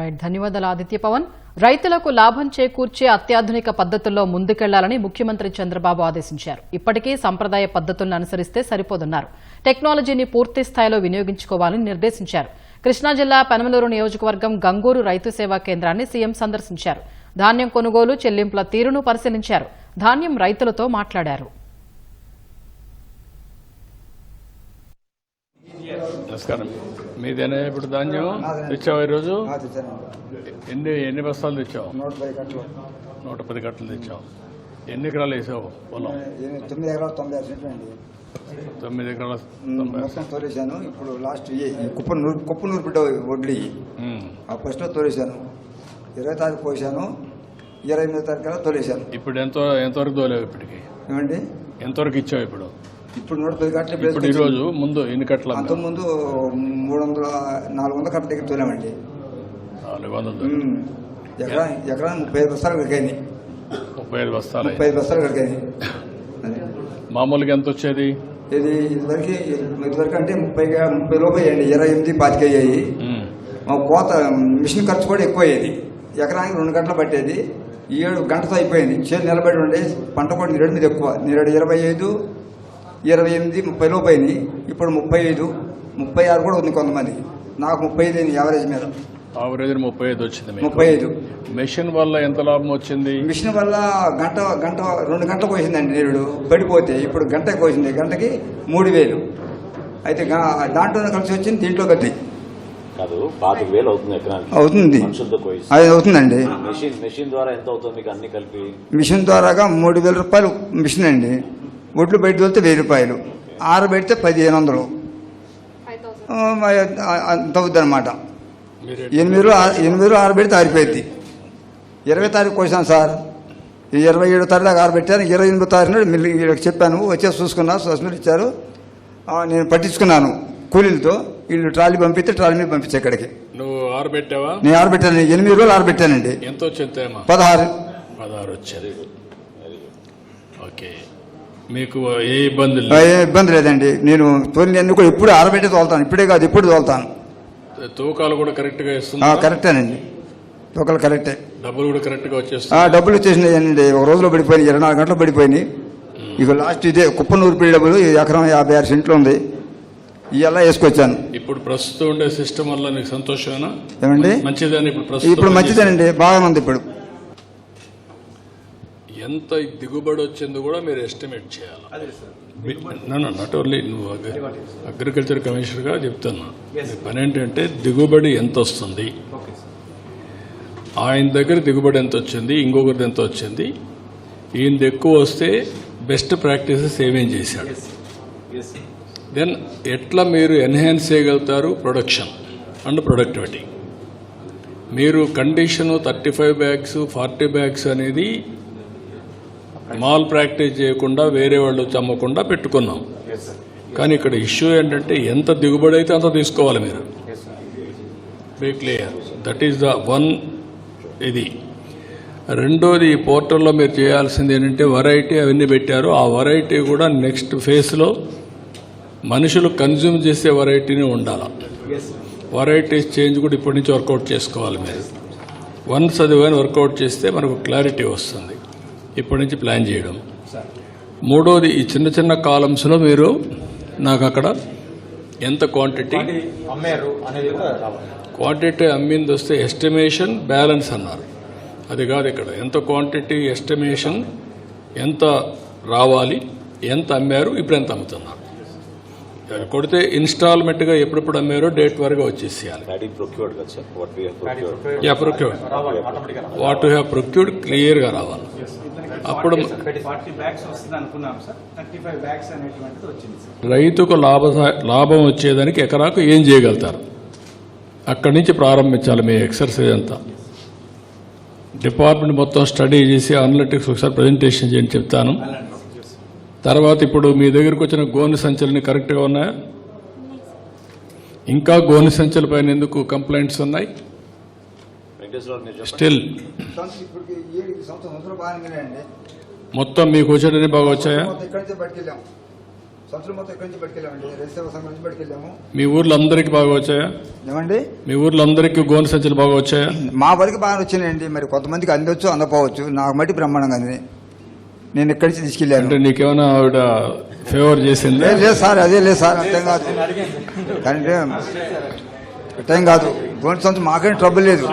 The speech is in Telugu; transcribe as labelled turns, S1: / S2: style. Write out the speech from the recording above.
S1: రైట్. ధన్యవాదాలు ఆదిత్య పవన్. రైతులకు లాభం చేకూర్చే అత్యాధునిక పద్ధతుల్లో ముందుకెళ్ళాలని ముఖ్యమంత్రి చంద్రబాబు ఆదేశించారు. ఇప్పటికీ సంప్రదాయ పద్ధతులను అనుసరిస్తే సరిపోదన్నారు. టెక్నాలజీని పూర్తి స్థాయిలో వినియోగించుకోవాలని నిర్దేశించారు. కృష్ణా జిల్లా పెనమలూరు నియోజకవర్గం గంగూరు రైతు సేవా కేంద్రాన్ని సీఎం సందర్శించారు. ధాన్యం కొనుగోలు చెల్లింపుల తీరును పరిశీలించారు. ధాన్యం రైతులతో మాట్లాడారు.
S2: నమస్కారం. మీదేనా ఇప్పుడు ధాన్యం తెచ్చావు ఈరోజు? ఎన్ని ఎన్ని బస్తాలు తెచ్చావు?
S3: నూట పది కట్టలు.
S2: తెచ్చావు. ఎన్ని ఎకరాలు వేసావు పొలం?
S3: తొమ్మిది ఎకరాలు తొంభై సెంట్లు
S2: తొమ్మిది ఎకరాల
S3: మొత్తం తోలేశాను. ఇప్పుడు లాస్ట్ కుప్ప నూరు కుప్ప నూరు బిడ్డ వడ్లు. ఆ ఫస్ట్లో తోలేశాను. ఇరవై తారీఖు పోసాను. ఇరవై ఎనిమిదో తారీఖు తోలేశాను.
S2: ఇప్పుడు ఎంతో ఎంతవరకు తోలేవు ఇప్పటికి?
S3: ఏమండి?
S2: ఎంతవరకు ఇచ్చావు ఇప్పుడు?
S3: ఇప్పుడు నూట పది కట్టలు
S2: ఇప్పుడు ఈరోజు ముందు ఎన్ని కట్టలు?
S3: అంతకుముందు మూడు వందల నాలుగు వందల కట్టల దగ్గర తోలామండి.
S2: నాలుగు వందలు
S3: ఎకరా ఎకరా ముప్పై ఐదు బస్తాలు కడిగాయి
S2: ముప్పై ఐదు బస్తాలు
S3: ముప్పై ఐదు బస్తాలు కడిగాయి
S2: మామూలుగా ఎంత వచ్చేది?
S3: ఇది ఇదివరకు ఇదివరకు అంటే ముప్పై ముప్పై లోపు అయ్యాయండి. ఇరవై ఎనిమిది పాతిక అయ్యాయి. మా కోత మిషన్ ఖర్చు కూడా ఎక్కువ అయ్యేది ఎకరానికి రెండు గంటలు పట్టేది. ఏడు గంటతో అయిపోయింది. చేతి నిలబడి ఉండే పంట కూడా నిరుడు మీద ఎక్కువ. నిరుడు ఇరవై ఐదు ఇరవై ఎనిమిది ముప్పై లోపు అయింది. ఇప్పుడు ముప్పై ఐదు ముప్పై ఆరు కూడా ఉంది కొంతమంది. నాకు ముప్పై ఐదు అయింది యావరేజ్ మీద.
S2: ఆవరేజ్ ముప్పై ఐదు వచ్చింది
S3: ముప్పై ఐదు.
S2: మెషిన్ వల్ల ఎంత లాభం వచ్చింది?
S3: మిషన్ వల్ల గంట గంట రెండు గంటలు కోసిందండి నీరుడు. పడిపోతే ఇప్పుడు గంట కోసింది గంటకి మూడు వేలు. అయితే దాంట్లోనే కలిసి వచ్చింది దీంట్లో
S4: కాదు పాతిక వేలు అవుతుంది ఎకరానికి.
S3: అవుతుంది. అది అవుతుందండి.
S4: మెషిన్ మెషిన్ ద్వారా ఎంత అవుతుంది మీకు అన్ని కలిపి?
S3: మిషన్ ద్వారాగా మూడు వేల రూపాయలు మిషన్ అండి. ఒడ్లు బయట వెళ్తే వెయ్యి రూపాయలు. ఆరబెడితే పదిహేను వందలు. అంత అవుద్ది అనమాట ఎనిమిది ఎనిమిది రోజులు ఆరబెడితే ఆరిపోయింది ఇరవై తారీఖు కోసాను సార్. ఈ ఇరవై ఏడో తారీఖు దాకా ఆరబెట్టాను ఇరవై ఎనిమిదో తారీఖు నాడు మళ్ళీ వీళ్ళకి చెప్పాను. వచ్చేసి చూసుకున్నా సస్మిల్ ఇచ్చారు. ఆ, నేను పట్టించుకున్నాను కూలీలతో. వీళ్ళు ట్రాలీ పంపిస్తే ట్రాలీ మీద పంపించే ఇక్కడికి
S2: నువ్వు ఆరబెట్టావా
S3: నేను ఆరబెట్టాను ఎనిమిది రోజులు ఆరబెట్టానండి
S2: ఎంత వచ్చింది
S3: పదహారు.
S2: పదహారు వచ్చేది. ఓకే. మీకు ఏ ఇబ్బంది
S3: ఏ ఇబ్బంది లేదండి. నేను తోలి అన్ని కూడా ఎప్పుడు ఆరబెట్టి తోలుతాను. ఇప్పుడే కాదు ఎప్పుడు తోలుతాను.
S2: తూకాలు కూడా కరెక్ట్గా
S3: ఆ,
S2: ఇస్తుంది
S3: కరెక్టేనండి. ఒకళ్ళు కరెక్టే.
S2: డబ్బులు కూడా కరెక్ట్గా
S3: ఆ,
S2: వచ్చేస్తుంది
S3: డబ్బులు వచ్చేసినాయండి. ఒక రోజులో పడిపోయినాయి ఇరవై నాలుగు గంటలు పడిపోయినాయి. ఇక లాస్ట్ ఇదే కుప్పనూరు పీడి డబ్బులు ఎకరం యాభై ఆరు సెంట్లు ఉంది. ఇవల్ల వేసుకొచ్చాను.
S2: ఇప్పుడు ప్రస్తుతం ఉండే సిస్టమ్ వల్ల నీకు సంతోషమేనా?
S3: ఏమండి?
S2: మంచిదని ఇప్పుడు ప్రస్తుతం
S3: ఇప్పుడు మంచిదేనండి. బాగానే ఉంది ఇప్పుడు.
S2: ఎంత దిగుబడి వచ్చిందో కూడా మీరు ఎస్టిమేట్ చేయాలి. నాట్ ఓన్లీ నువ్వు అగ్రికల్చర్ కమిషనర్గా చెప్తున్నా. పని ఏంటంటే దిగుబడి ఎంత వస్తుంది? ఆయన దగ్గర దిగుబడి ఎంత వచ్చింది? ఇంకొకరిది ఎంత వచ్చింది? ఈయనది ఎక్కువ వస్తే బెస్ట్ ప్రాక్టీసెస్ ఏమేం చేశాడు? దెన్ ఎట్లా మీరు ఎన్హాన్స్ చేయగలుగుతారు? ప్రొడక్షన్ అండ్ ప్రొడక్టివిటీ మీరు condition thirty five bags forty bags అనేది మాల్ ప్రాక్టీస్ చేయకుండా వేరే వాళ్ళు వచ్చి అమ్మకుండా పెట్టుకున్నాం కానీ ఇక్కడ ఇష్యూ ఏంటంటే ఎంత దిగుబడి అయితే అంత తీసుకోవాలి మీరు. Be clear that is the one ఇది. రెండోది ఈ పోర్టల్లో మీరు చేయాల్సింది ఏంటంటే వెరైటీ అవన్నీ పెట్టారు. ఆ వెరైటీ కూడా నెక్స్ట్ ఫేజ్లో మనుషులు కన్జ్యూమ్ చేసే వెరైటీనే ఉండాలి. వెరైటీస్ చేంజ్ కూడా ఇప్పటి నుంచి వర్కౌట్ చేసుకోవాలి మీరు. వన్స్ అది కానీ వర్కౌట్ చేస్తే మనకు క్లారిటీ వస్తుంది. ఇప్పటి నుంచి ప్లాన్ చేయడం. మూడోది ఈ చిన్న చిన్న కాలమ్స్లో మీరు నాకు అక్కడ ఎంత క్వాంటిటీ
S5: అమ్మారు అనేది
S2: క్వాంటిటీ అమ్మింది వస్తే ఎస్టిమేషన్ బ్యాలెన్స్ అన్నారు. అది కాదు ఇక్కడ. ఎంత క్వాంటిటీ ఎస్టిమేషన్ ఎంత రావాలి ఎంత అమ్మారు ఇప్పుడు ఎంత అమ్ముతున్నారు? అది కొడితే ఇన్స్టాల్మెంట్గా ఎప్పుడెప్పుడు అమ్మారో డేట్ వరకు వచ్చేసేయాలి. Yeah procured what have procured క్లియర్గా రావాలి. అప్పుడు
S6: ఫార్టీ బ్యాగ్స్ వస్తుంది అనుకున్నాం సార్. థర్టీ ఫైవ్ బ్యాగ్స్ అనేటువంటిది వచ్చింది సార్.
S2: రైతుకు లాభ లాభం వచ్చేదానికి ఎకరాకు ఏం చేయగలుగుతారు? అక్కడి నుంచి ప్రారంభించాలి మీ ఎక్సర్సైజ్ అంతా. డిపార్ట్మెంట్ మొత్తం స్టడీ చేసి అనలిటిక్స్ ఒకసారి ప్రజెంటేషన్ చేయని చెప్తాను. తర్వాత ఇప్పుడు మీ దగ్గరకు వచ్చిన గోను సంచులని కరెక్ట్గా ఉన్నాయా? ఇంకా గోను సంచుల పైన ఎందుకు కంప్లైంట్స్ ఉన్నాయి? స్టిల్ మొత్తం మీకు వచ్చేటన్ని బాగా వచ్చాయా? మీ ఊర్లో అందరికీ బాగా వచ్చాయా?
S3: ఏమండి?
S2: మీ ఊర్లో అందరికీ గోను సంచులు బాగా వచ్చాయా?
S3: మా వరకు బాగా వచ్చినాయండి. మరి కొంతమందికి అందొచ్చు అందపోవచ్చు నాకు మట్టి బ్రహ్మాండంగా అంది నేను ఇక్కడి నుంచి తీసుకెళ్ళాను.
S2: అంటే నీకేమైనా ఆవిడ ఫేవర్ చేసిందా?
S3: లేదు లేదు సార్ అదే లేదు సార్ అర్థం కాదు. కానీ అర్థం కాదు. గోండు సంత మాకేం ట్రబుల్ లేదు.